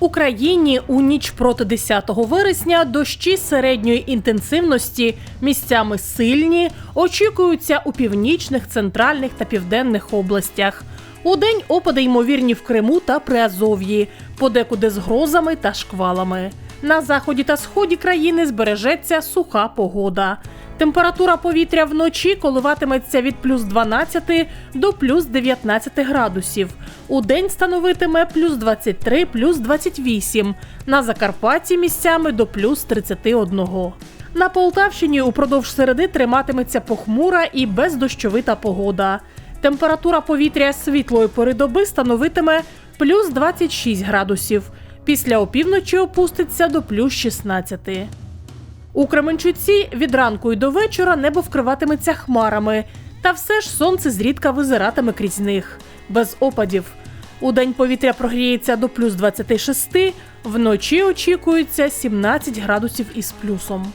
Україні у ніч проти 10 вересня дощі середньої інтенсивності, місцями сильні, очікуються у північних, центральних та південних областях. У день опади ймовірні в Криму та Приазов'ї, подекуди з грозами та шквалами. На заході та сході країни збережеться суха погода. Температура повітря вночі коливатиметься від плюс 12 до плюс 19 градусів. У день становитиме плюс 23, плюс 28. На Закарпатті місцями до плюс 31. На Полтавщині упродовж середи триматиметься похмура і бездощовита погода. Температура повітря світлої пори доби становитиме плюс 26 градусів. Після опівночі опуститься до плюс 16. У Кременчуці від ранку й до вечора небо вкриватиметься хмарами, та все ж сонце зрідка визиратиме крізь них, без опадів. У день повітря прогріється до плюс 26, вночі очікується 17 градусів із плюсом.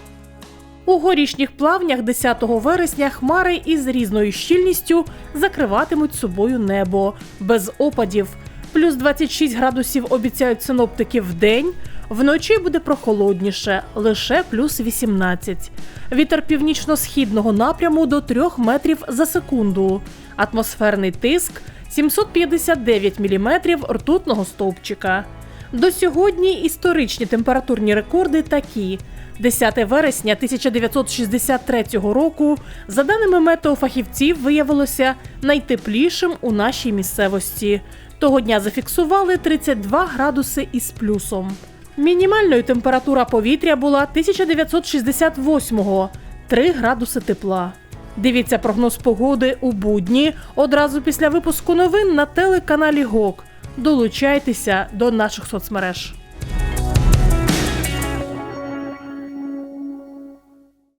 У горішніх плавнях 10 вересня хмари із різною щільністю закриватимуть собою небо без опадів. Плюс 26 градусів обіцяють синоптики в день. Вночі буде прохолодніше, лише плюс 18. Вітер північно-східного напряму до 3 метрів за секунду. Атмосферний тиск 759 міліметрів ртутного стовпчика. До сьогодні історичні температурні рекорди такі. 10 вересня 1963 року, за даними метеофахівців, виявилося найтеплішим у нашій місцевості. Того дня зафіксували 32 градуси із плюсом. Мінімальною температура повітря була 1968-го – 3 градуси тепла. Дивіться прогноз погоди у будні одразу після випуску новин на телеканалі ГОК. Долучайтеся до наших соцмереж.